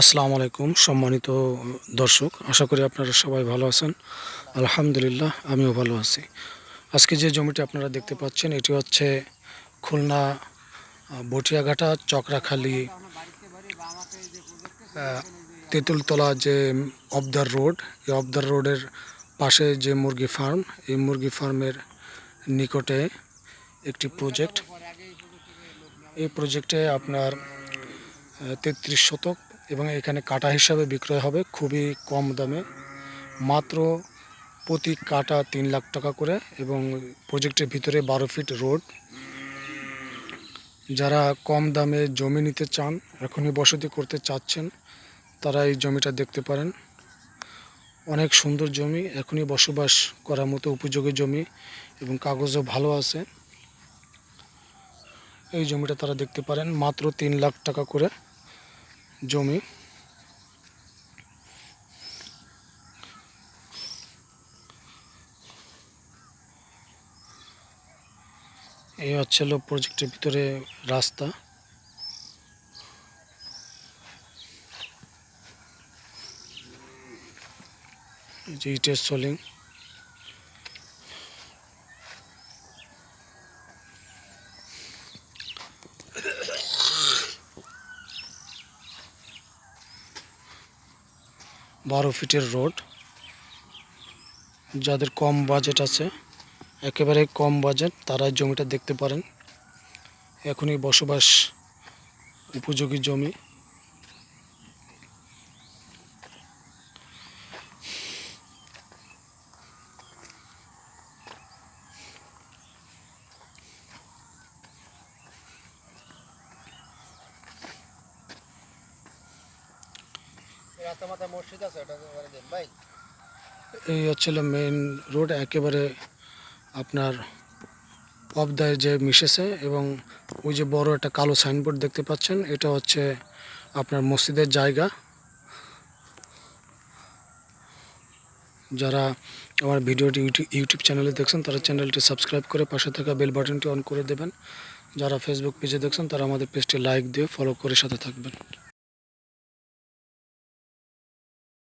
আসসালামু আলাইকুম, সম্মানিত দর্শক, আশা করি আপনারা সবাই ভালো আছেন। আলহামদুলিল্লাহ, আমিও ভালো আছি। আজকে যে জমিটি আপনারা দেখতে পাচ্ছেন, এটি হচ্ছে খুলনা বটিয়াঘাটা, চকরাখালী তেঁতুলতলা যে অবদার রোড, এই অবদার রোডের পাশে যে মুরগি ফার্ম, এই মুরগি ফার্মের নিকটে একটি প্রজেক্ট। এই প্রজেক্টে আপনার তেত্রিশ শতক এবং এখানে কাটা হিসাবে বিক্রয় হবে খুবই কম দামে। মাত্র প্রতি কাটা তিন লাখ টাকা করে এবং প্রজেক্টের ভিতরে বারো ফিট রোড। যারা কম দামে জমি নিতে চান, এখনই বসতি করতে চাচ্ছেন, তারা এই জমিটা দেখতে পারেন। অনেক সুন্দর জমি, এখনই বসবাস করার মতো উপযোগী জমি এবং কাগজও ভালো আছে। এই জমিটা তারা দেখতে পারেন, মাত্র তিন লাখ টাকা করে। জমি। এই হচ্ছে হলো প্রজেক্টের ভিতরে রাস্তা। যে ইটের সোলিং। বারো ফিটের রোড। যাদের কম বাজেট আছে, একেবারে কম বাজেট তারা এই জমিটা দেখতে পারেন। এখনই বসবাস উপযোগী জমি। এই হচ্ছিল মেইন রোড একেবারে আপনার পবদায় যে মিশেছে এবং ওই যে বড় একটা কালো সাইনবোর্ড দেখতে পাচ্ছেন, এটা হচ্ছে আপনার মসজিদের জায়গা। যারা আমার ভিডিওটি ইউটিউব চ্যানেলে দেখছেন, তারা চ্যানেলটি সাবস্ক্রাইব করে পাশে থাকা বেল বাটনটি অন করে দেবেন। যারা ফেসবুক পেজে দেখছেন, তারা আমাদের পেজটি লাইক দিয়ে ফলো করে সাথে থাকবেন।